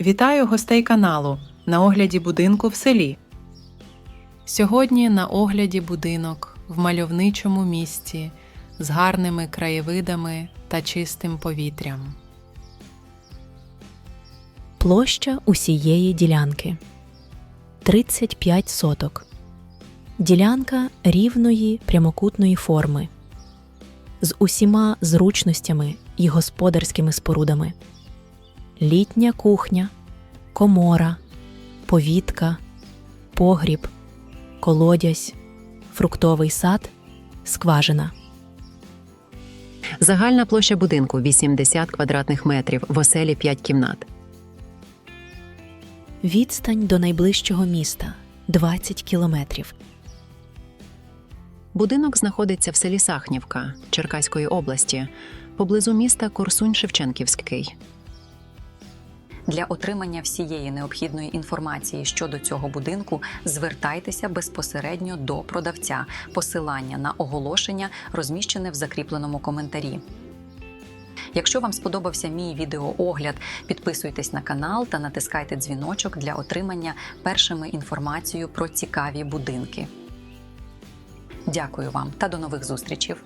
Вітаю гостей каналу на огляді будинку в селі. Сьогодні на огляді будинок в мальовничому місті з гарними краєвидами та чистим повітрям. Площа усієї ділянки 35 соток. Ділянка рівної прямокутної форми з усіма зручностями і господарськими спорудами. Літня кухня, комора, повітка, погріб, колодязь, фруктовий сад, скважина. Загальна площа будинку 80 квадратних метрів, в оселі 5 кімнат. Відстань до найближчого міста 20 кілометрів. Будинок знаходиться в селі Сахнівка Черкаської області, поблизу міста Корсунь-Шевченківський. Для отримання всієї необхідної інформації щодо цього будинку звертайтеся безпосередньо до продавця. Посилання на оголошення розміщене в закріпленому коментарі. Якщо вам сподобався мій відеоогляд, підписуйтесь на канал та натискайте дзвіночок для отримання першими інформацію про цікаві будинки. Дякую вам та до нових зустрічей!